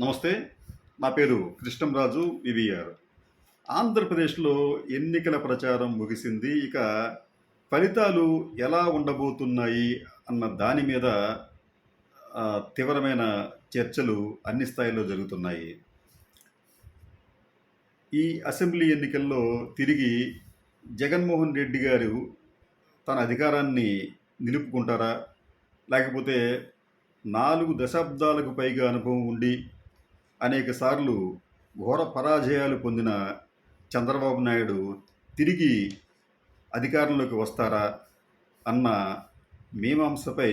నమస్తే నా పేరు కృష్ణంరాజు వివిఆర్. ఆంధ్రప్రదేశ్లో ఎన్నికల ప్రచారం ముగిసింది ఇక ఫలితాలు ఎలా ఉండబోతున్నాయి అన్న దాని మీద తీవ్రమైన చర్చలు అన్ని స్థాయిలో జరుగుతున్నాయి. ఈ అసెంబ్లీ ఎన్నికల్లో తిరిగి జగన్మోహన్ రెడ్డి గారు తన అధికారాన్ని నిలుపుకుంటారా? లేకపోతే నాలుగు దశాబ్దాలకు పైగా అనుభవం ఉండి అనేక సార్లు ఘోర పరాజయాలు పొందిన చంద్రబాబు నాయుడు తిరిగి అధికారంలోకి వస్తారా అన్న మీమాంసపై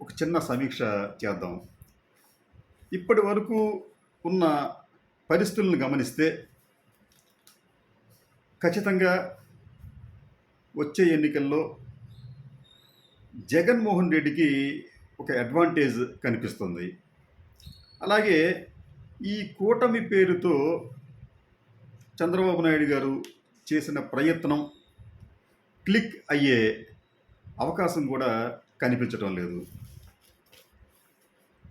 ఒక చిన్న సమీక్ష చేద్దాం. ఇప్పటి వరకు ఉన్న పరిస్థితులను గమనిస్తే ఖచ్చితంగా వచ్చే ఎన్నికల్లో జగన్మోహన్ రెడ్డికి ఒక అడ్వాంటేజ్ కనిపిస్తుంది. అలాగే ఈ కూటమి పేరుతో చంద్రబాబు నాయుడు గారు చేసిన ప్రయత్నం క్లిక్ అయ్యే అవకాశం కూడా కనిపించడం లేదు.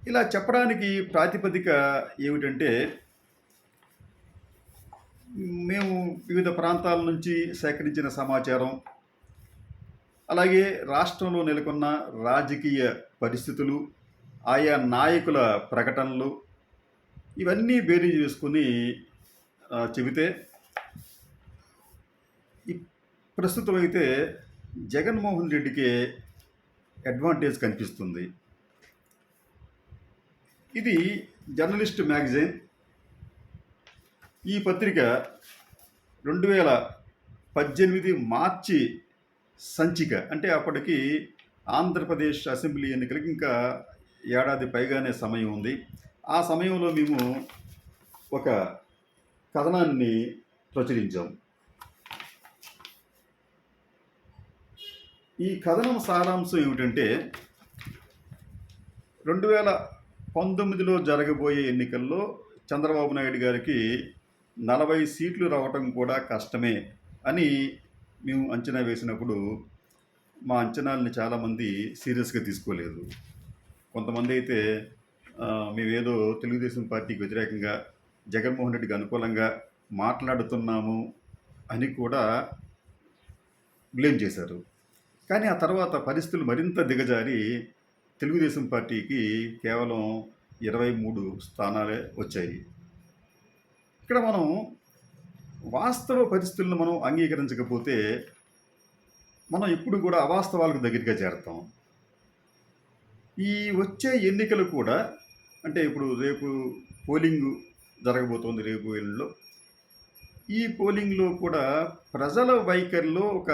ఇలా చెప్పడానికి ప్రాతిపదిక ఏమిటంటే మేము వివిధ ప్రాంతాల నుంచి సేకరించిన సమాచారం అలాగే రాష్ట్రంలో నెలకొన్న రాజకీయ పరిస్థితులు ఆయా నాయకుల ప్రకటనలు ఇవన్నీ బేరీ చేసుకుని చెబితే ప్రస్తుతం అయితే జగన్మోహన్ రెడ్డికి అడ్వాంటేజ్ కనిపిస్తుంది. ఇది జర్నలిస్ట్ మ్యాగజైన్. ఈ పత్రిక రెండు వేల పద్దెనిమిది మార్చి సంచిక. అంటే అప్పటికి ఆంధ్రప్రదేశ్ అసెంబ్లీ ఎన్నికలకు ఇంకా ఏడాది పైగానే సమయం ఉంది. ఆ సమయంలో మేము ఒక కథనాన్ని ప్రచురించాం. ఈ కథనం సారాంశం ఏమిటంటే రెండు వేల పంతొమ్మిదిలో జరగబోయే ఎన్నికల్లో చంద్రబాబు నాయుడు గారికి నలభై సీట్లు రావటం కూడా కష్టమే అని మేము అంచనా వేసినప్పుడు మా అంచనాలని చాలామంది సీరియస్గా తీసుకోలేదు. కొంతమంది అయితే మేమేదో తెలుగుదేశం పార్టీకి వ్యతిరేకంగా జగన్మోహన్ రెడ్డికి అనుకూలంగా మాట్లాడుతున్నాము అని కూడా బ్లేమ్ చేశారు. కానీ ఆ తర్వాత పరిస్థితులు మరింత దిగజారి తెలుగుదేశం పార్టీకి కేవలం ఇరవై మూడు స్థానాలే వచ్చాయి. ఇక్కడ మనం వాస్తవ పరిస్థితులను మనం అంగీకరించకపోతే మనం ఎప్పుడు కూడా అవాస్తవాలకు దగ్గరగా చేరతాం. ఈ వచ్చే ఎన్నికలు కూడా అంటే ఇప్పుడు రేపు పోలింగ్ జరగబోతోంది రేపు ఎల్లుండిలో ఈ పోలింగ్లో కూడా ప్రజల వైఖరిలో ఒక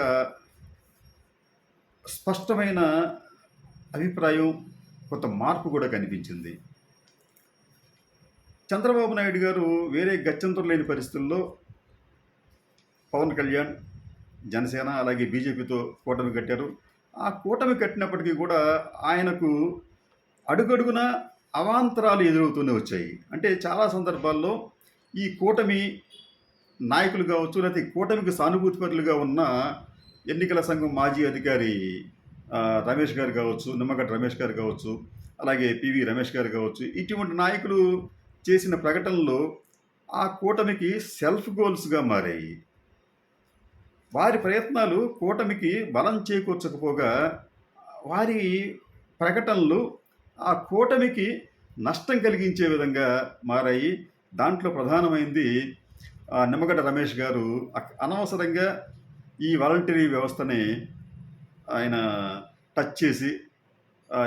స్పష్టమైన అభిప్రాయం కొంత మార్పు కూడా కనిపించింది. చంద్రబాబు నాయుడు గారు వేరే గత్యంతరం లేని పరిస్థితుల్లో పవన్ కళ్యాణ్ జనసేన అలాగే బీజేపీతో కూటమి కట్టారు. ఆ కూటమి కట్టినప్పటికీ కూడా ఆయనకు అడుగడుగున అవాంతరాలు ఎదురవుతూనే వచ్చాయి. అంటే చాలా సందర్భాల్లో ఈ కూటమి నాయకులు కావచ్చు లేకపోతే కూటమికి సానుభూతిపరులుగా ఉన్న ఎన్నికల సంఘం మాజీ అధికారి రమేష్ గారు కావచ్చు నిమ్మగడ్డ రమేష్ గారు కావచ్చు అలాగే పివి రమేష్ గారు కావచ్చు ఇటువంటి నాయకులు చేసిన ప్రకటనలు ఆ కూటమికి సెల్ఫ్ గోల్స్గా మారాయి. వారి ప్రయత్నాలు కూటమికి బలం చేకూర్చకపోగా వారి ప్రకటనలు ఆ కూటమికి నష్టం కలిగించే విధంగా మారాయి. దాంట్లో ప్రధానమైంది నిమ్మగడ్డ రమేష్ గారు అనవసరంగా ఈ వాలంటరీ వ్యవస్థని ఆయన టచ్ చేసి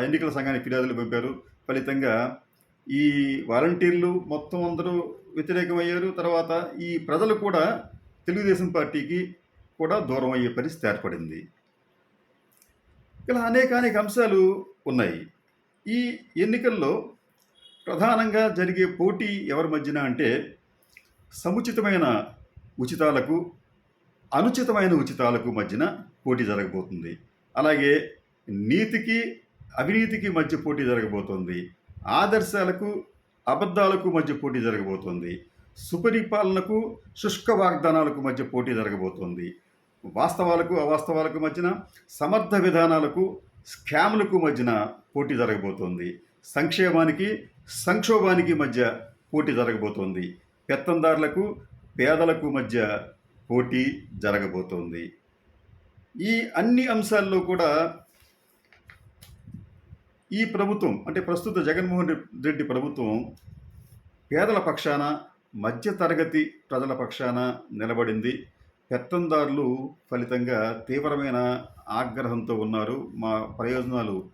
ఎన్నికల సంఘానికి ఫిర్యాదులు పంపారు. ఫలితంగా ఈ వాలంటీర్లు మొత్తం అందరూ వ్యతిరేకమయ్యారు. తర్వాత ఈ ప్రజలు కూడా తెలుగుదేశం పార్టీకి కూడా దూరం అయ్యే పరిస్థితి ఏర్పడింది. ఇలా అనేక అనేక అంశాలు ఉన్నాయి. ఈ ఎన్నికల్లో ప్రధానంగా జరిగే పోటీ ఎవరి మధ్యన అంటే సముచితమైన ఉచితాలకు అనుచితమైన ఉచితాలకు మధ్యన పోటీ జరగబోతుంది. అలాగే నీతికి అవినీతికి మధ్య పోటీ జరగబోతోంది. ఆదర్శాలకు అబద్ధాలకు మధ్య పోటీ జరగబోతోంది. సుపరిపాలనకు శుష్క వాగ్దానాలకు మధ్య పోటీ జరగబోతోంది. వాస్తవాలకు అవాస్తవాలకు మధ్యన సమర్థ విధానాలకు స్కామ్లకు మధ్యన పోటీ జరగబోతోంది. సంక్షేమానికి సంక్షోభానికి మధ్య పోటీ జరగబోతోంది. పెత్తందారులకు పేదలకు మధ్య పోటీ జరగబోతోంది. ఈ అన్ని అంశాల్లో కూడా ఈ ప్రభుత్వం అంటే ప్రస్తుత జగన్మోహన్ రెడ్డి ప్రభుత్వం పేదల పక్షాన మధ్యతరగతి ప్రజల పక్షాన నిలబడింది. పెత్తందారులు ఫలితంగా తీవ్రమైన ఆగ్రహంతో ఉన్నారు. మా ప్రయోజనాలు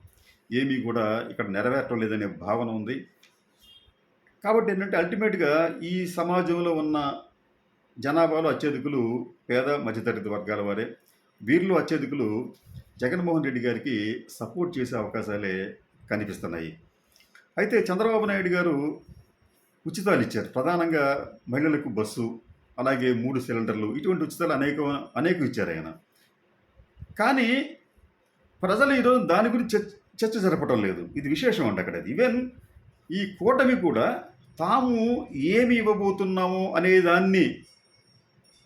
ఏమీ కూడా ఇక్కడ నెరవేరటం లేదనే భావన ఉంది. కాబట్టి ఏంటంటే అల్టిమేట్గా ఈ సమాజంలో ఉన్న జనాభాలో అత్యధికులు పేద మధ్యతరగతి వర్గాల వారే. వీరిలో అత్యధికులు జగన్మోహన్ రెడ్డి గారికి సపోర్ట్ చేసే అవకాశాలే కనిపిస్తున్నాయి. అయితే చంద్రబాబు నాయుడు గారు ఉచితాలు ఇచ్చారు. ప్రధానంగా మహిళలకు బస్సు అలాగే మూడు సిలిండర్లు ఇటువంటి ఉచితాలు అనేక అనేక ఇచ్చారు ఆయన. కానీ ప్రజలు ఈరోజు దాని గురించి చర్చ చర్చ జరపడం లేదు. ఇది విశేషం అంట అక్కడ ఈవెన్ ఈ కూటమి కూడా తాము ఏమి ఇవ్వబోతున్నాము అనే దాన్ని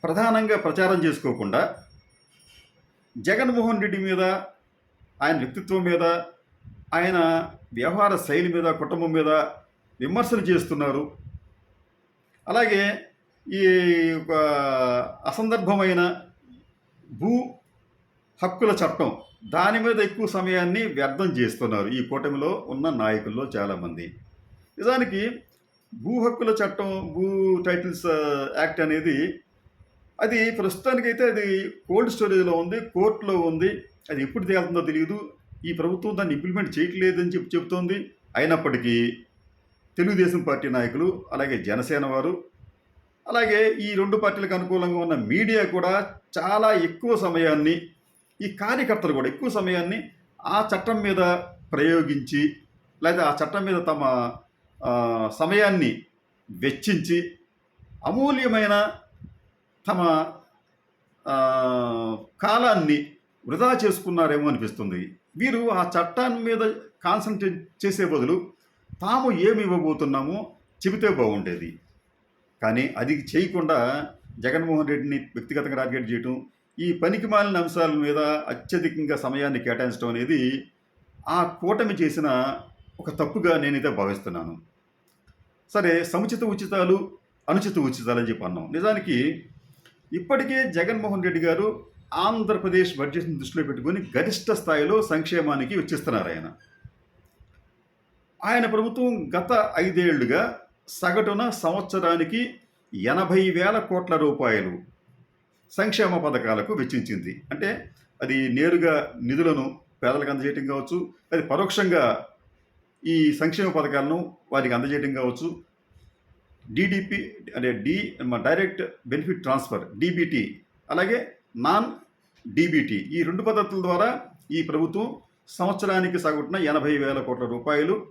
ప్రధానంగా ప్రచారం చేసుకోకుండా జగన్మోహన్ రెడ్డి మీద ఆయన వ్యక్తిత్వం మీద ఆయన వ్యవహార శైలి మీద కుటుంబం మీద విమర్శలు చేస్తున్నారు. అలాగే ఈ ఒక అసందర్భమైన భూ హక్కుల చట్టం దాని మీద ఎక్కువ సమయాన్ని వ్యర్థం చేస్తున్నారు ఈ కూటమిలో ఉన్న నాయకుల్లో చాలామంది. నిజానికి భూ హక్కుల చట్టం భూ టైటిల్స్ uh, యాక్ట్ అనేది అది ప్రస్తుతానికైతే అది కోల్డ్ స్టోరేజ్లో ఉంది కోర్టులో ఉంది. అది ఎప్పుడు తేలుతుందో తెలియదు ఈ ప్రభుత్వం దాన్ని ఇంప్లిమెంట్ చేయట్లేదని చెప్పి చెబుతోంది. అయినప్పటికీ తెలుగుదేశం పార్టీ నాయకులు అలాగే జనసేన వారు అలాగే ఈ రెండు పార్టీలకు అనుకూలంగా ఉన్న మీడియా కూడా చాలా ఎక్కువ సమయాన్ని ఈ కార్యకర్తలు కూడా ఎక్కువ సమయాన్ని ఆ చట్టం మీద ప్రయోగించి లేదా ఆ చట్టం మీద తమ సమయాన్ని వెచ్చించి అమూల్యమైన తమ కాలాన్ని వృధా చేసుకున్నారేమో అనిపిస్తుంది. వీరు ఆ చట్టాన్ని మీద కాన్సన్ట్రేట్ చేసే బదులు తాము ఏమి ఇవ్వబోతున్నామో చెబితే బాగుండేది. కానీ అది చేయకుండా జగన్మోహన్ రెడ్డిని వ్యక్తిగతంగా టార్గెట్ చేయటం ఈ పనికి మాలిన అంశాల మీద అత్యధికంగా సమయాన్ని కేటాయించడం అనేది ఆ కూటమి చేసిన ఒక తప్పుగా నేనైతే భావిస్తున్నాను. సరే సముచిత ఉచితాలు అనుచిత ఉచితాలు అని చెప్పి అన్నాం. నిజానికి ఇప్పటికే జగన్మోహన్ రెడ్డి గారు ఆంధ్రప్రదేశ్ బడ్జెట్ని దృష్టిలో పెట్టుకొని గరిష్ట స్థాయిలో సంక్షేమానికి వెచ్చిస్తున్నారు ఆయన. ఆయన ప్రభుత్వం గత ఐదేళ్ళుగా సగటున సంవత్సరానికి ఎనభై వేల కోట్ల రూపాయలు సంక్షేమ పథకాలకు వెచ్చించింది. అంటే అది నేరుగా నిధులను పేదలకు అందజేయటం కావచ్చు అది పరోక్షంగా ఈ సంక్షేమ పథకాలను వారికి అందజేయటం కావచ్చు. డిడిపి అంటే D direct benefit transfer DBT అలాగే నాన్ డిబిటి ఈ రెండు పద్ధతుల ద్వారా ఈ ప్రభుత్వం సంవత్సరానికి సగటున ఎనభై వేల కోట్ల రూపాయలు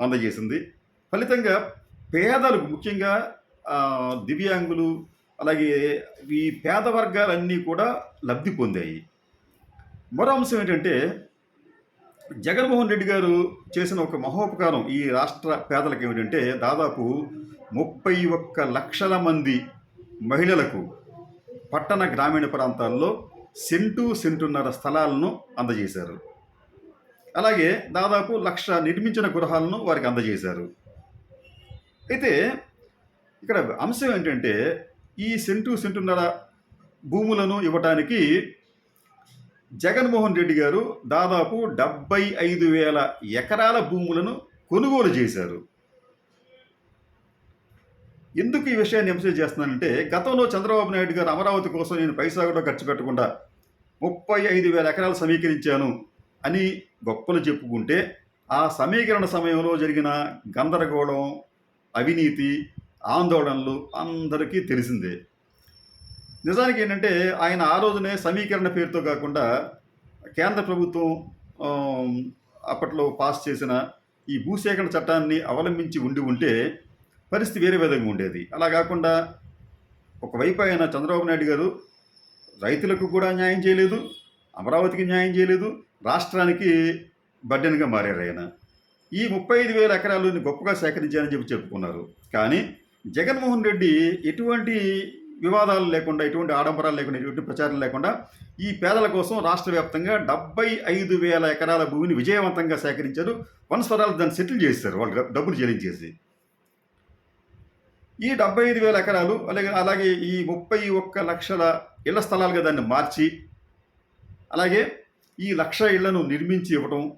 అందజేసింది. ఫలితంగా పేదలకు ముఖ్యంగా దివ్యాంగులు అలాగే ఈ పేద వర్గాలన్నీ కూడా లబ్ధి పొందాయి. మరో అంశం ఏంటంటే జగన్మోహన్ రెడ్డి గారు చేసిన ఒక మహోపకారం ఈ రాష్ట్ర పేదలకు ఏమిటంటే దాదాపు ముప్పై ఒక్క లక్షల మంది మహిళలకు పట్టణ గ్రామీణ ప్రాంతాల్లో సెంటు సెంటున్నర స్థలాలను అందజేశారు. అలాగే దాదాపు లక్ష నిర్మించిన గృహాలను వారికి అందజేశారు. అయితే ఇక్కడ అంశం ఏంటంటే ఈ సెంటు సెంటున్నర భూములను ఇవ్వటానికి జగన్మోహన్ రెడ్డి గారు దాదాపు డెబ్బై ఐదు వేల ఎకరాల భూములను కొనుగోలు చేశారు. ఎందుకు ఈ విషయాన్ని ఎంఫసైజ్ చేస్తున్నానంటే గతంలో చంద్రబాబు నాయుడు గారు అమరావతి కోసం నేను పైసా కూడా ఖర్చు పెట్టకుండా ముప్పై ఐదు వేల ఎకరాలు సమీకరించాను అని గొప్పలు చెప్పుకుంటే ఆ సమీకరణ సమయంలో జరిగిన గందరగోళం అవినీతి ఆందోళనలు అందరికీ తెలిసిందే. నిజానికి ఏంటంటే ఆయన ఆ రోజునే సమీకరణ పేరుతో కాకుండా కేంద్ర ప్రభుత్వం అప్పట్లో పాస్ చేసిన ఈ భూసేకరణ చట్టాన్ని అవలంబించి ఉండి ఉంటే పరిస్థితి వేరే విధంగా ఉండేది. అలా కాకుండా ఒకవైపు ఆయన చంద్రబాబు నాయుడు గారు రైతులకు కూడా న్యాయం చేయలేదు అమరావతికి న్యాయం చేయలేదు రాష్ట్రానికి బడ్డెన్గా మారారు ఆయన. ఈ ముప్పై ఐదు వేల ఎకరాలను గొప్పగా సేకరించారని చెప్పి చెప్పుకున్నారు. కానీ జగన్మోహన్ రెడ్డి ఎటువంటి వివాదాలు లేకుండా ఎటువంటి ఆడంబరాలు లేకుండా ఎటువంటి ప్రచారం లేకుండా ఈ పేదల కోసం రాష్ట్ర వ్యాప్తంగా డెబ్బై ఐదు వేల ఎకరాల భూమిని విజయవంతంగా సేకరించారు. వన్ స్వరాలు దాన్ని సెటిల్ చేశారు. వాళ్ళు డబ్బులు చెల్లించేసి. ఈ డెబ్బై ఐదు వేల ఎకరాలు అలాగే అలాగే ఈ ముప్పై ఒక్క లక్షల ఇళ్ళ స్థలాలుగా దాన్ని మార్చి అలాగే ఈ లక్ష ఇళ్ళను నిర్మించి ఇవ్వటం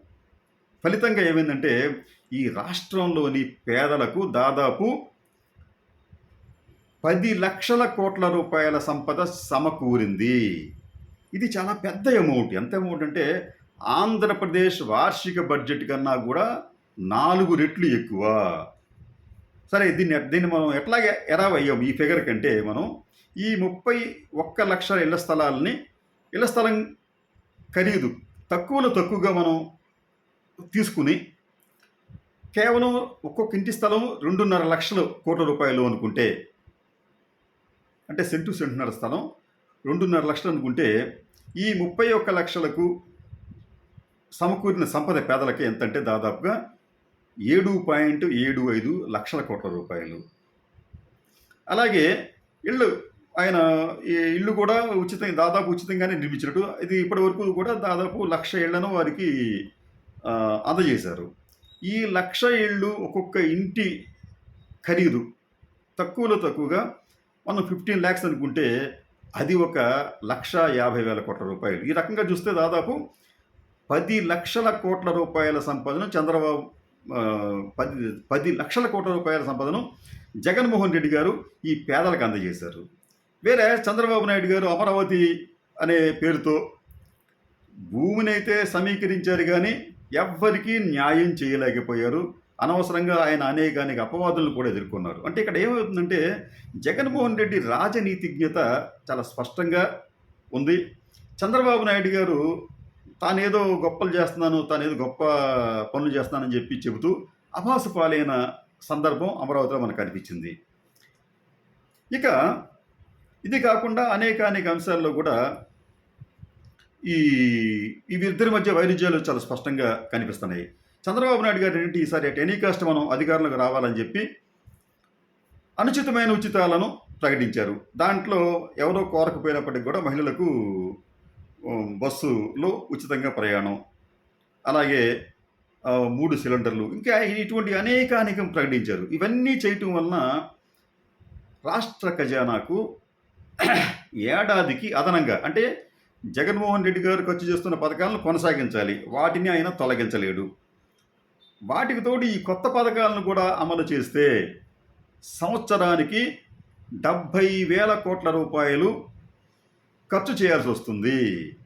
ఫలితంగా ఏమైందంటే ఈ రాష్ట్రంలోని పేదలకు దాదాపు పది లక్షల కోట్ల రూపాయల సంపద సమకూరింది. ఇది చాలా పెద్ద అమౌంట్ ఎంత అమౌంట్ అంటే ఆంధ్రప్రదేశ్ వార్షిక బడ్జెట్ కన్నా కూడా నాలుగు రెట్లు ఎక్కువ. సరే దీన్ని దీన్ని మనం ఎట్లాగే ఎరావ్ అయ్యాం? ఈ ఫిగర్ కంటే మనం ఈ ముప్పై ఒక్క లక్షల ఇళ్ళ స్థలాలని ఇళ్ళ స్థలం ఖరీదు తక్కువలో తక్కువగా మనం తీసుకుని కేవలం ఒక్కొక్క ఇంటి స్థలం రెండున్నర లక్షలు కోట్ల రూపాయలు అనుకుంటే అంటే సెంటు సెంటున్నర స్థలం రెండున్నర లక్షలు అనుకుంటే ఈ ముప్పై ఒక్క లక్షలకు సమకూరిన సంపద పేదలకి ఎంతంటే దాదాపుగా ఏడు పాయింట్ ఏడు ఐదు లక్షల కోట్ల రూపాయలు. అలాగే ఇళ్ళు ఆయన ఈ ఇల్లు కూడా ఉచితంగా దాదాపు ఉచితంగానే నిర్మించినట్టు ఇది ఇప్పటి వరకు కూడా దాదాపు లక్ష ఇళ్ళను వారికి అందజేశారు. ఈ లక్ష ఇళ్ళు ఒక్కొక్క ఇంటి ఖరీదు తక్కువలో తక్కువగా మనం ఫిఫ్టీన్ ల్యాక్స్ అనుకుంటే అది ఒక లక్ష యాభై వేల కోట్ల రూపాయలు. ఈ రకంగా చూస్తే దాదాపు పది లక్షల కోట్ల రూపాయల సంపదను చంద్రబాబు పది పది లక్షల కోట్ల రూపాయల సంపదను జగన్మోహన్ రెడ్డి గారు ఈ పేదలకు అందజేశారు. వేరే చంద్రబాబు నాయుడు గారు అమరావతి అనే పేరుతో భూమిని అయితే సమీకరించారు కానీ ఎవ్వరికీ న్యాయం చేయలేకపోయారు. అనవసరంగా ఆయన అనేకానికి అపవాదులను కూడా ఎదుర్కొన్నారు. అంటే ఇక్కడ ఏమవుతుందంటే జగన్మోహన్ రెడ్డి రాజనీతిజ్ఞత చాలా స్పష్టంగా ఉంది. చంద్రబాబు నాయుడు గారు తానేదో గొప్పలు చేస్తున్నాను తానేదో గొప్ప పనులు చేస్తున్నానని చెప్పి చెబుతూ అభాసు పాలైన సందర్భం అమరావతిలో మనకు కనిపించింది ఇక ఇది కాకుండా అనేక అనేక అంశాల్లో కూడా ఈ వీరిద్దరి మధ్య వైరుధ్యాలు చాలా స్పష్టంగా కనిపిస్తున్నాయి. చంద్రబాబు నాయుడు గారు ఏంటి ఈసారి అట్ ఎనీ కాస్ట్ మనం అధికారంలోకి రావాలని చెప్పి అనుచితమైన ఉచితాలను ప్రకటించారు. దాంట్లో ఎవరో కోరకపోయినప్పటికీ కూడా మహిళలకు బస్సులో ఉచితంగా ప్రయాణం అలాగే మూడు సిలిండర్లు ఇంకా ఇటువంటి అనేక అనేకం ప్రకటించారు. ఇవన్నీ చేయటం వలన రాష్ట్ర ఖజానాకు ఏడాదికి అదనంగా అంటే జగన్మోహన్ రెడ్డి గారు ఖర్చు చేస్తున్న పథకాలను కొనసాగించాలి. వాటిని ఆయన తొలగించలేడు. వాటికి తోడు ఈ కొత్త పథకాలను కూడా అమలు చేస్తే సంవత్సరానికి డెబ్భై వేల కోట్ల రూపాయలు ఖర్చు చేయాల్సి వస్తుంది.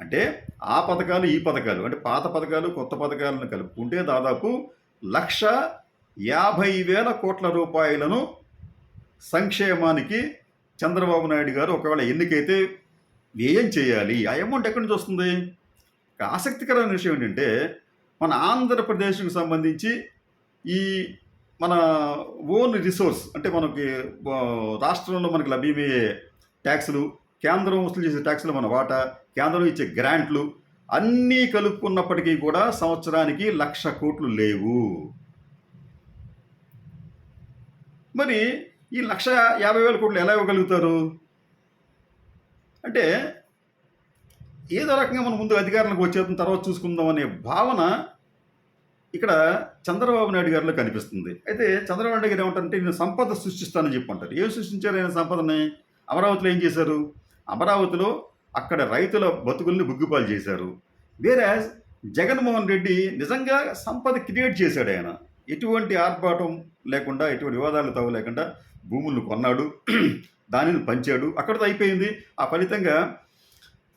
అంటే ఆ పథకాలు ఈ పథకాలు అంటే పాత పథకాలు కొత్త పథకాలను కలుపుకుంటే దాదాపు లక్ష యాభై వేల కోట్ల రూపాయలను సంక్షేమానికి చంద్రబాబు నాయుడు గారు ఒకవేళ ఎన్నికైతే వ్యయం చేయాలి? ఆ అమౌంట్ ఎక్కడి నుంచి వస్తుంది? ఆసక్తికరమైన విషయం ఏంటంటే మన ఆంధ్రప్రదేశ్కు సంబంధించి ఈ మన ఓన్ రిసోర్స్ అంటే మనకి రాష్ట్రంలో మనకి లభ్యమయ్యే ట్యాక్సులు కేంద్రం వసూలు చేసే ట్యాక్సులు మన వాటా కేంద్రం ఇచ్చే గ్రాంట్లు అన్నీ కలుపుకున్నప్పటికీ కూడా సంవత్సరానికి లక్ష కోట్లు లేవు. మరి ఈ లక్ష యాభై వేల కోట్లు ఎలా ఇవ్వగలుగుతారు? అంటే ఏదో రకంగా మనం ముందు అధికారంలోకి వచ్చేసిన తర్వాత చూసుకుందాం అనే భావన ఇక్కడ చంద్రబాబు నాయుడు గారిలో కనిపిస్తుంది. అయితే చంద్రబాబు నాయుడు గారు ఏమంటారంటే నేను సంపద సృష్టిస్తానని చెప్పి అంటారు ఏం సృష్టించారు ఆయన సంపదని? అమరావతిలో ఏం చేశారు? అమరావతిలో అక్కడ రైతుల బతుకుల్ని బుగ్గిపాలు చేశారు. వేరే జగన్మోహన్ రెడ్డి నిజంగా సంపద క్రియేట్ చేశాడు ఆయన. ఎటువంటి ఆర్భాటం లేకుండా ఎటువంటి వివాదాలు తవ్వ లేకుండా భూములను కొన్నాడు. దానిని పంచాడు. అక్కడితో అయిపోయింది. ఆ ఫలితంగా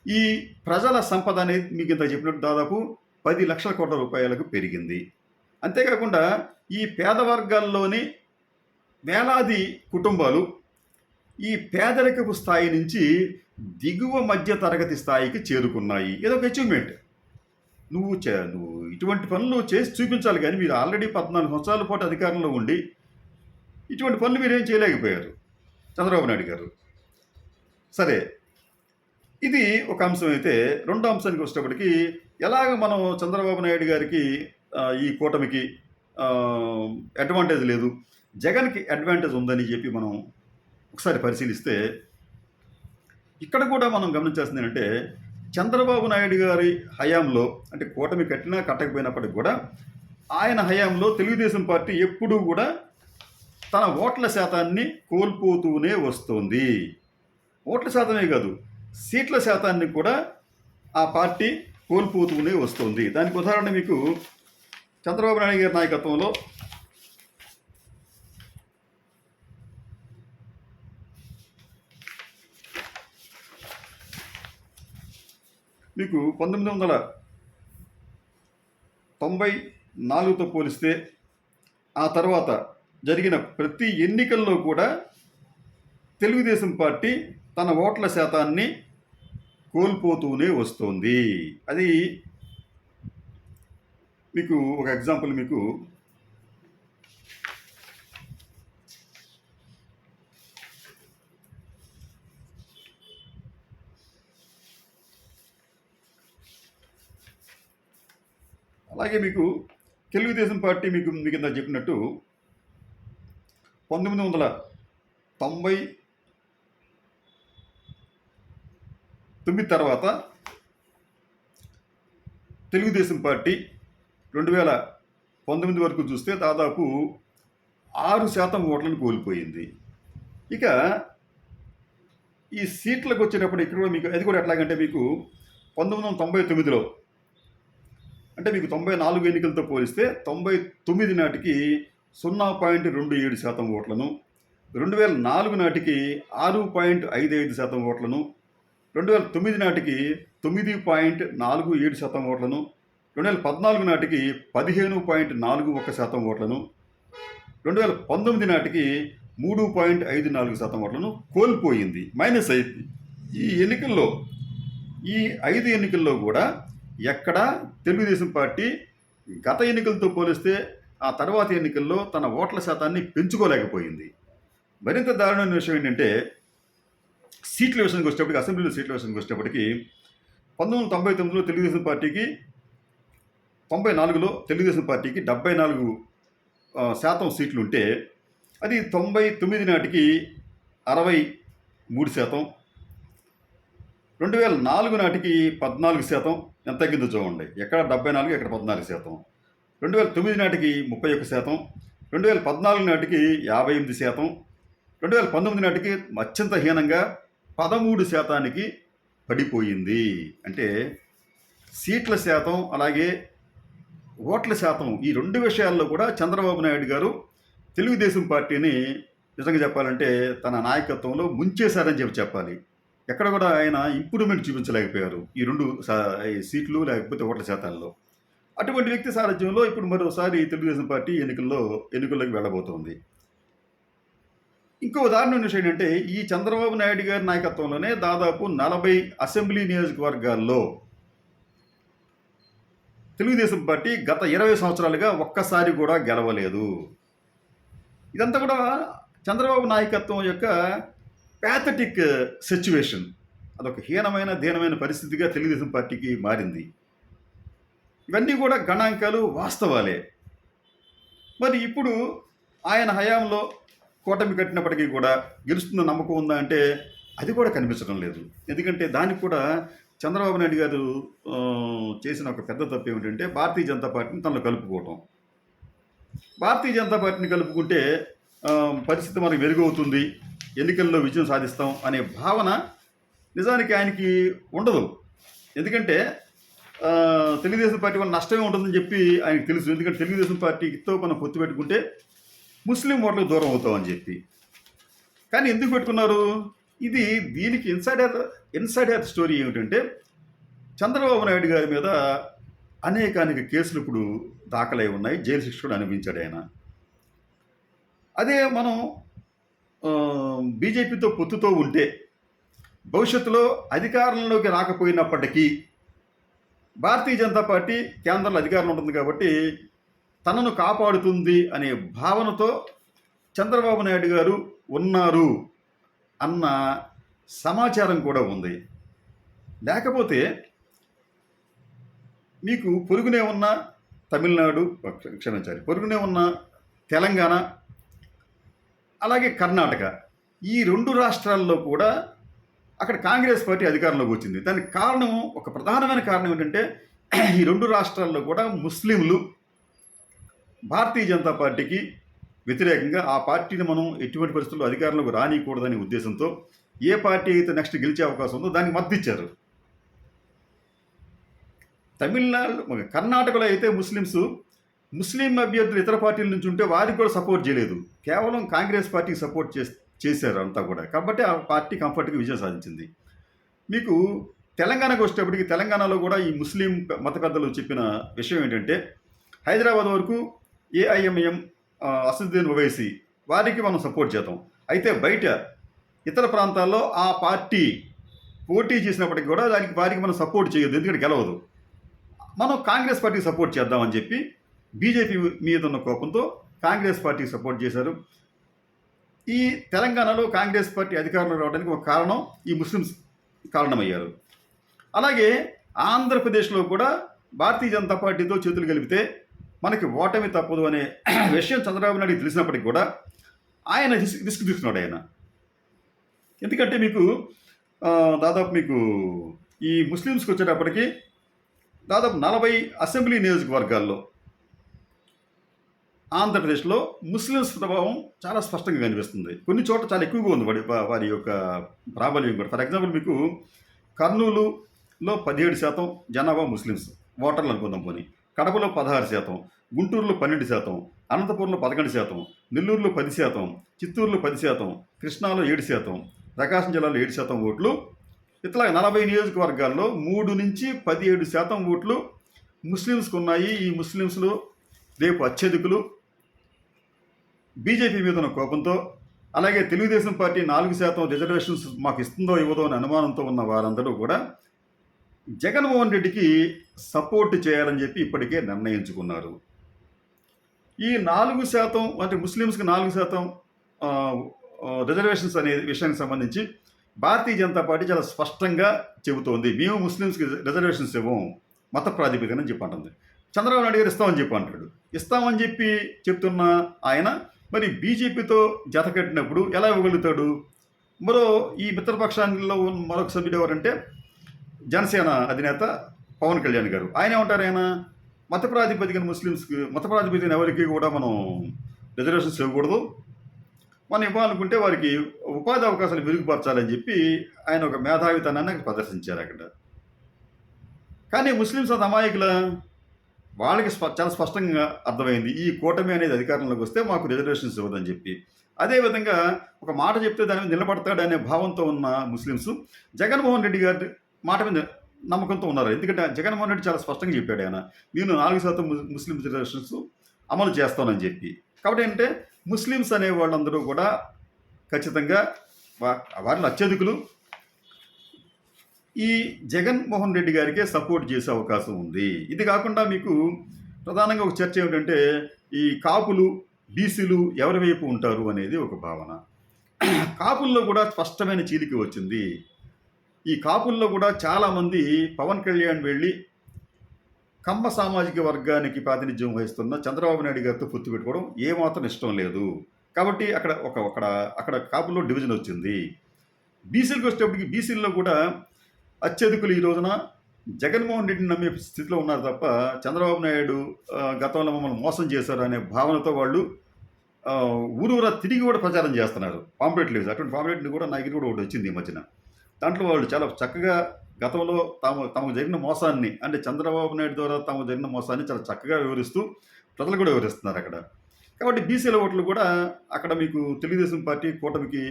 ఈ ప్రజల సంపద అనేది మీకు ఇంత చెప్పినట్టు దాదాపు పది లక్షల కోట్ల రూపాయలకు పెరిగింది. అంతేకాకుండా ఈ పేద వర్గాల్లోని వేలాది కుటుంబాలు ఈ పేదరికపు స్థాయి నుంచి దిగువ మధ్య తరగతి స్థాయికి చేరుకున్నాయి. ఇదొక అచీవ్మెంట్ నువ్వు చే నువ్వు ఇటువంటి పనులు చేసి చూపించాలి కానీ మీరు ఆల్రెడీ పద్నాలుగు సంవత్సరాల పాటు అధికారంలో ఉండి ఇటువంటి పనులు మీరేం చేయలేకపోయారు. చంద్రబాబు నాయుడు గారు. సరే ఇది ఒక అంశం అయితే రెండో అంశానికి వచ్చేటప్పటికి ఎలాగ మనం చంద్రబాబు నాయుడు గారికి ఈ కూటమికి అడ్వాంటేజ్ లేదు జగన్కి అడ్వాంటేజ్ ఉందని చెప్పి మనం ఒకసారి పరిశీలిస్తే ఇక్కడ కూడా మనం గమనించాల్సింది ఏంటంటే చంద్రబాబు నాయుడు గారి హయాంలో అంటే కూటమి కట్టినా కట్టకపోయినప్పటికి కూడా ఆయన హయాంలో తెలుగుదేశం పార్టీ ఎప్పుడూ కూడా తన ఓట్ల శాతాన్ని కోల్పోతూనే వస్తుంది. ఓట్ల శాతమే కాదు సీట్ల శాతాన్ని కూడా ఆ పార్టీ కోల్పోతూనే వస్తుంది. దానికి ఉదాహరణ మీకు చంద్రబాబు నాయుడు గారి నాయకత్వంలో మీకు పంతొమ్మిది వందల తొంభై నాలుగుతో పోలిస్తే ఆ తర్వాత జరిగిన ప్రతి ఎన్నికల్లో కూడా తెలుగుదేశం పార్టీ తన ఓట్ల శాతాన్ని కోల్పోతూనే వస్తుంది. అది మీకు ఒక ఎగ్జాంపుల్ మీకు అలాగే మీకు తెలుగుదేశం పార్టీ మీకు మీకు చెప్పినట్టు పంతొమ్మిది వందల తొంభై తొమ్మిది తర్వాత తెలుగుదేశం పార్టీ రెండు వేల పంతొమ్మిది వరకు చూస్తే దాదాపు ఆరు శాతం ఓట్లను కోల్పోయింది. ఇక ఈ సీట్లకు వచ్చేటప్పుడు ఇక్కడ కూడా మీకు అది కూడా ఎట్లాగంటే మీకు పంతొమ్మిది వందల తొంభై తొమ్మిదిలో అంటే మీకు తొంభై నాలుగు ఎన్నికలతో పోలిస్తే తొంభై తొమ్మిది నాటికి సున్నా పాయింట్ రెండు ఏడు శాతం ఓట్లను రెండు వేల నాలుగు నాటికి ఆరు పాయింట్ ఐదు ఐదు శాతం ఓట్లను రెండు వేల తొమ్మిది నాటికి తొమ్మిది పాయింట్ నాలుగు ఏడు శాతం ఓట్లను రెండు వేల పద్నాలుగు నాటికి పదిహేను పాయింట్ నాలుగు ఒక శాతం ఓట్లను రెండు వేల పంతొమ్మిది నాటికి మూడు పాయింట్ ఐదు నాలుగు శాతం ఓట్లను కోల్పోయింది. మైనస్ అయింది. ఈ ఎన్నికల్లో ఈ ఐదు ఎన్నికల్లో కూడా ఎక్కడా తెలుగుదేశం పార్టీ గత ఎన్నికలతో పోలిస్తే ఆ తర్వాత ఎన్నికల్లో తన ఓట్ల శాతాన్ని పెంచుకోలేకపోయింది. మరింత దారుణమైన విషయం ఏంటంటే సీట్ల విషయానికి వచ్చేటప్పటికి అసెంబ్లీలో సీట్ల విషయానికి వచ్చేటప్పటికి పంతొమ్మిది వందల తొంభై తొమ్మిదిలో తెలుగుదేశం పార్టీకి తొంభై నాలుగులో తెలుగుదేశం పార్టీకి డెబ్బై నాలుగు శాతం సీట్లు ఉంటే అది తొంభై తొమ్మిది నాటికి అరవై మూడు శాతం రెండు వేల నాలుగు నాటికి పద్నాలుగు శాతం ఎంత తగ్గిందో చూడండి. ఎక్కడ డెబ్బై నాలుగు ఎక్కడ పద్నాలుగు శాతం. రెండు వేల తొమ్మిది నాటికి ముప్పై ఒక్క శాతం రెండు వేల పద్నాలుగు నాటికి యాభై ఎనిమిది శాతం రెండు వేల పంతొమ్మిది నాటికి అత్యంత హీనంగా పదమూడు శాతానికి పడిపోయింది. అంటే సీట్ల శాతం అలాగే ఓట్ల శాతం ఈ రెండు విషయాల్లో కూడా చంద్రబాబు నాయుడు గారు తెలుగుదేశం పార్టీని నిజంగా చెప్పాలంటే తన నాయకత్వంలో ముంచేశారని చెప్పి చెప్పాలి. ఎక్కడ కూడా ఆయన ఇంప్రూవ్మెంట్ చూపించలేకపోయారు ఈ రెండు సీట్లు లేకపోతే ఓట్ల శాతాల్లో. అటువంటి వ్యక్తి సారథ్యంలో ఇప్పుడు మరోసారి తెలుగుదేశం పార్టీ ఎన్నికల్లో ఎన్నికల్లోకి వెళ్ళబోతోంది. ఇంకో ఉదాహరణ విషయం ఏంటంటే ఈ చంద్రబాబు నాయుడు గారి నాయకత్వంలోనే దాదాపు నలభై అసెంబ్లీ నియోజకవర్గాల్లో తెలుగుదేశం పార్టీ గత ఇరవై సంవత్సరాలుగా ఒక్కసారి కూడా గెలవలేదు. ఇదంతా కూడా చంద్రబాబు నాయకత్వం యొక్క ప్యాథటిక్ సిచ్యువేషన్ అదొక హీనమైన దీనమైన పరిస్థితిగా తెలుగుదేశం పార్టీకి మారింది. ఇవన్నీ కూడా గణాంకాలు వాస్తవాలే. మరి ఇప్పుడు ఆయన హయాంలో కూటమి కట్టినప్పటికీ కూడా గెలుస్తున్న నమ్మకం ఉందా అంటే అది కూడా కనిపించడం లేదు. ఎందుకంటే దానికి కూడా చంద్రబాబు నాయుడు గారు చేసిన ఒక పెద్ద తప్పు ఏమిటంటే భారతీయ జనతా పార్టీని తనలో కలుపుకోవటం. భారతీయ జనతా పార్టీని కలుపుకుంటే పరిస్థితి మనకు మెరుగవుతుంది. ఎన్నికల్లో విజయం సాధిస్తాం అనే భావన నిజానికి ఆయనకి ఉండదు. ఎందుకంటే తెలుగుదేశం పార్టీ వల్ల నష్టమే ఉంటుందని చెప్పి ఆయనకు తెలుసు. ఎందుకంటే తెలుగుదేశం పార్టీతో మనం పొత్తు పెట్టుకుంటే ముస్లిం ఓట్లకు దూరం అవుతామని చెప్పి. కానీ ఎందుకు పెట్టుకున్నారు? ఇది దీనికి ఇన్సైడర్ ఇన్సైడర్ స్టోరీ ఏమిటంటే చంద్రబాబు నాయుడు గారి మీద అనేక అనేక కేసులు ఇప్పుడు దాఖలై ఉన్నాయి. జైలు శిక్ష కూడా అనిపించాడు ఆయన. అదే మనం బీజేపీతో పొత్తుతో ఉంటే భవిష్యత్తులో అధికారంలోకి రాకపోయినప్పటికీ భారతీయ జనతా పార్టీ కేంద్రంలో అధికారంలో ఉంటుంది కాబట్టి తనను కాపాడుతుంది అనే భావనతో చంద్రబాబు నాయుడు గారు ఉన్నారు అన్న సమాచారం కూడా ఉంది. లేకపోతే మీకు పొరుగునే ఉన్న తమిళనాడు క్షమించాలి పొరుగునే ఉన్న తెలంగాణ అలాగే కర్ణాటక ఈ రెండు రాష్ట్రాల్లో కూడా అక్కడ కాంగ్రెస్ పార్టీ అధికారంలోకి వచ్చింది. దానికి కారణం ఒక ప్రధానమైన కారణం ఏంటంటే ఈ రెండు రాష్ట్రాల్లో కూడా ముస్లింలు భారతీయ జనతా పార్టీకి వ్యతిరేకంగా ఆ పార్టీని మనం ఎటువంటి పరిస్థితుల్లో అధికారంలోకి రానియకూడదనే ఉద్దేశంతో ఏ పార్టీ అయితే నెక్స్ట్ గెలిచే అవకాశం ఉందో దానికి మద్దతు తమిళనాడు కర్ణాటకలో అయితే ముస్లిమ్స్ ముస్లిం అభ్యర్థులు ఇతర పార్టీల నుంచి ఉంటే వారికి కూడా సపోర్ట్ చేయలేదు. కేవలం కాంగ్రెస్ పార్టీకి సపోర్ట్ చేస్తే చేశారు అంతా కూడా. కాబట్టి ఆ పార్టీ కంఫర్ట్గా విజయం సాధించింది. మీకు తెలంగాణకు వచ్చేటప్పటికి తెలంగాణలో కూడా ఈ ముస్లిం మత పెద్దలు చెప్పిన విషయం ఏంటంటే హైదరాబాద్ వరకు ఏఐఎంఎం అసదుద్దీన్ ఓవైసీ వారికి మనం సపోర్ట్ చేద్దాం. అయితే బయట ఇతర ప్రాంతాల్లో ఆ పార్టీ పోటీ చేసినప్పటికీ కూడా దానికి వారికి మనం సపోర్ట్ చేయొద్దు. ఎందుకంటే గెలవదు. మనం కాంగ్రెస్ పార్టీకి సపోర్ట్ చేద్దామని చెప్పి బీజేపీ మీద ఉన్న కోపంతో కాంగ్రెస్ పార్టీకి సపోర్ట్ చేశారు. ఈ తెలంగాణలో కాంగ్రెస్ పార్టీ అధికారంలో రావడానికి ఒక కారణం ఈ ముస్లిమ్స్ కారణమయ్యారు. అలాగే ఆంధ్రప్రదేశ్లో కూడా భారతీయ జనతా పార్టీతో చేతులు కలిపితే మనకి ఓటమి తప్పదు అనే విషయం చంద్రబాబు నాయుడు తెలిసినప్పటికీ కూడా ఆయన రిస్క్ రిస్క్ తీసుకున్నాడు ఆయన. ఎందుకంటే మీకు దాదాపు మీకు ఈ ముస్లిమ్స్కి వచ్చేటప్పటికి దాదాపు నలభై అసెంబ్లీ నియోజకవర్గాల్లో ఆంధ్రప్రదేశ్లో ముస్లిమ్స్ ప్రభావం చాలా స్పష్టంగా కనిపిస్తుంది. కొన్ని చోట్ల చాలా ఎక్కువగా ఉంది వాడి వారి యొక్క ప్రాబల్యం కూడా. ఫర్ ఎగ్జాంపుల్ మీకు కర్నూలులో పదిహేడు శాతం జనాభా ముస్లిమ్స్ ఓటర్లు అనుకుందాం పోనీ. కడపలో పదహారు శాతం గుంటూరులో పన్నెండు శాతం అనంతపురంలో పదకొండు శాతం నెల్లూరులో పది శాతం చిత్తూరులో పది శాతం కృష్ణాలో ఏడు శాతం ప్రకాశం జిల్లాలో ఏడు శాతం ఓట్లు. ఇట్లా నలభై నియోజకవర్గాల్లో మూడు నుంచి పదిహేడు శాతం ఓట్లు ముస్లిమ్స్కి ఉన్నాయి. ఈ ముస్లిమ్స్లో రేపు అత్యధికులు బీజేపీ మీద ఉన్న కోపంతో అలాగే తెలుగుదేశం పార్టీ నాలుగు శాతం రిజర్వేషన్స్ మాకు ఇస్తుందో ఇవ్వదో అనే అనుమానంతో ఉన్న వారందరూ కూడా జగన్మోహన్ రెడ్డికి సపోర్ట్ చేయాలని చెప్పి ఇప్పటికే నిర్ణయించుకున్నారు. ఈ నాలుగు శాతం అంటే ముస్లిమ్స్కి నాలుగు శాతం రిజర్వేషన్స్ అనే విషయానికి సంబంధించి భారతీయ జనతా పార్టీ చాలా స్పష్టంగా చెబుతోంది. మేము ముస్లిమ్స్కి రిజర్వేషన్స్ ఇవ్వం మత ప్రాతిపదికన చెప్పి అంటుంది. చంద్రబాబు నాయుడు గారు ఇస్తామని చెప్పి అంటాడు. ఇస్తామని చెప్పి చెప్తున్న ఆయన మరి బీజేపీతో జత కట్టినప్పుడు ఎలా ఇవ్వగలుగుతాడు? మరో ఈ మిత్రపక్షాల్లో ఉన్న మరొక సభ్యుడు ఎవరంటే జనసేన అధినేత పవన్ కళ్యాణ్ గారు. ఆయన ఏమంటారు ఆయన? మత ప్రాతిపదికన ముస్లిమ్స్కి మత ప్రాతిపదికన ఎవరికి కూడా మనం రిజర్వేషన్స్ ఇవ్వకూడదు. మనం ఇవ్వాలనుకుంటే వారికి ఉపాధి అవకాశాలు మెరుగుపరచాలని చెప్పి ఆయన ఒక మేధావితనాన్ని ప్రదర్శించారు అక్కడ. కానీ ముస్లిమ్స్ అది అమాయకుల వాళ్ళకి స్ప చాలా స్పష్టంగా అర్థమైంది. ఈ కూటమి అనేది అధికారంలోకి వస్తే మాకు రిజర్వేషన్స్ ఇవ్వదని చెప్పి. అదేవిధంగా ఒక మాట చెప్తే దాని మీద నిలబడతాడనే భావంతో ఉన్న ముస్లిమ్స్ జగన్మోహన్ రెడ్డి గారి మాట మీద నమ్మకంతో ఉన్నారు. ఎందుకంటే జగన్మోహన్ రెడ్డి చాలా స్పష్టంగా చెప్పాడు ఆయన నేను నాలుగు శాతం ముస్లిం రిజర్వేషన్స్ అమలు చేస్తానని చెప్పి. కాబట్టి ఏంటంటే ముస్లిమ్స్ అనే వాళ్ళందరూ కూడా ఖచ్చితంగా వా- వారిలో అత్యధికులు ఈ జగన్మోహన్ రెడ్డి గారికే సపోర్ట్ చేసే అవకాశం ఉంది. ఇది కాకుండా మీకు ప్రధానంగా ఒక చర్చ ఏమిటంటే ఈ కాపులు బీసీలు ఎవరి వైపు ఉంటారు అనేది ఒక భావన. కాపుల్లో కూడా స్పష్టమైన చీలిక వచ్చింది. ఈ కాపుల్లో కూడా చాలామంది పవన్ కళ్యాణ్ వెళ్ళి కమ్మ సామాజిక వర్గానికి ప్రాతినిధ్యం వహిస్తున్న చంద్రబాబు నాయుడు గారితో పొత్తు పెట్టుకోవడం ఏమాత్రం ఇష్టం లేదు. కాబట్టి అక్కడ ఒక అక్కడ అక్కడ కాపుల్లో డివిజన్ వచ్చింది. బీసీలకు వచ్చేటప్పటికి బీసీల్లో కూడా అత్యధికులు ఈ రోజున జగన్మోహన్ రెడ్డిని నమ్మే స్థితిలో ఉన్నారు తప్ప చంద్రబాబు నాయుడు గతంలో మమ్మల్ని మోసం చేశారు అనే భావనతో వాళ్ళు ఊరూరా తిరిగి కూడా ప్రచారం చేస్తున్నారు. పాంప్లెట్ లేదు అటువంటి పాంప్లెట్ని కూడా నాకు కూడా ఒకటి వచ్చింది ఈ మధ్యన. దాంట్లో వాళ్ళు చాలా చక్కగా గతంలో తాము తమకు జరిగిన మోసాన్ని అంటే చంద్రబాబు నాయుడు ద్వారా తాము జరిగిన మోసాన్ని చాలా చక్కగా వివరిస్తూ ప్రజలు కూడా వివరిస్తున్నారు అక్కడ. కాబట్టి బీసీల ఓట్లు కూడా అక్కడ మీకు తెలుగుదేశం పార్టీ కూటమికి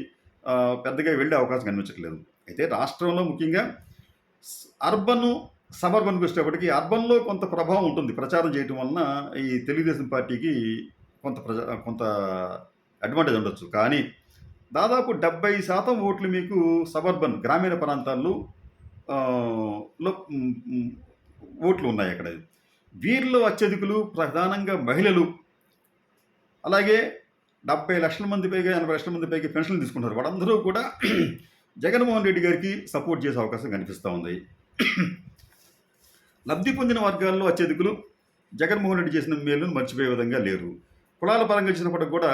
పెద్దగా వెళ్ళే అవకాశం కనిపించట్లేదు. అయితే రాష్ట్రంలో ముఖ్యంగా అర్బన్ సబర్బన్కి వచ్చేటప్పటికి అర్బన్లో కొంత ప్రభావం ఉంటుంది. ప్రచారం చేయటం వలన ఈ తెలుగుదేశం పార్టీకి కొంత ప్రజా కొంత అడ్వాంటేజ్ ఉండొచ్చు. కానీ దాదాపు డెబ్బై శాతం ఓట్లు మీకు సబర్బన్ గ్రామీణ ప్రాంతాల్లో లో ఓట్లు ఉన్నాయి అక్కడ. వీరిలో అత్యధికులు ప్రధానంగా మహిళలు. అలాగే డెబ్బై లక్షల మంది పైగా ఎనభై లక్షల మంది పైగా పెన్షన్లు తీసుకుంటారు. వాళ్ళందరూ కూడా జగన్మోహన్ రెడ్డి గారికి సపోర్ట్ చేసే అవకాశం కనిపిస్తూ ఉంది. లబ్ధి పొందిన వర్గాల్లో అత్యధికులు జగన్మోహన్ రెడ్డి చేసిన మేలును మర్చిపోయే విధంగా లేరు. కులాల పరంగా ఇచ్చినప్పటికి కూడా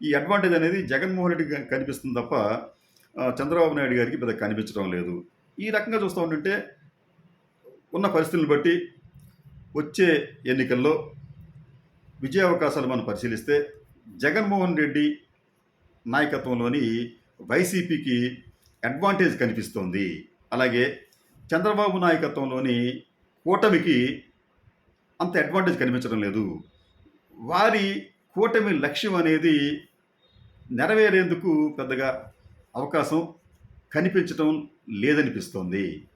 ఈ అడ్వాంటేజ్ అనేది జగన్మోహన్ రెడ్డికి కనిపిస్తుంది తప్ప చంద్రబాబు నాయుడు గారికి పెద్ద కనిపించడం లేదు. ఈ రకంగా చూస్తూ ఉంటుంటే ఉన్న పరిస్థితులను బట్టి వచ్చే ఎన్నికల్లో విజయ అవకాశాలు మనం పరిశీలిస్తే జగన్మోహన్ రెడ్డి నాయకత్వంలోని వైసీపీకి అడ్వాంటేజ్ కనిపిస్తోంది. అలాగే చంద్రబాబు నాయకత్వంలోని కూటమికి అంత అడ్వాంటేజ్ కనిపించడం లేదు. వారి కూటమి లక్ష్యం అనేది నెరవేరేందుకు పెద్దగా అవకాశం కనిపించడం లేదనిపిస్తోంది.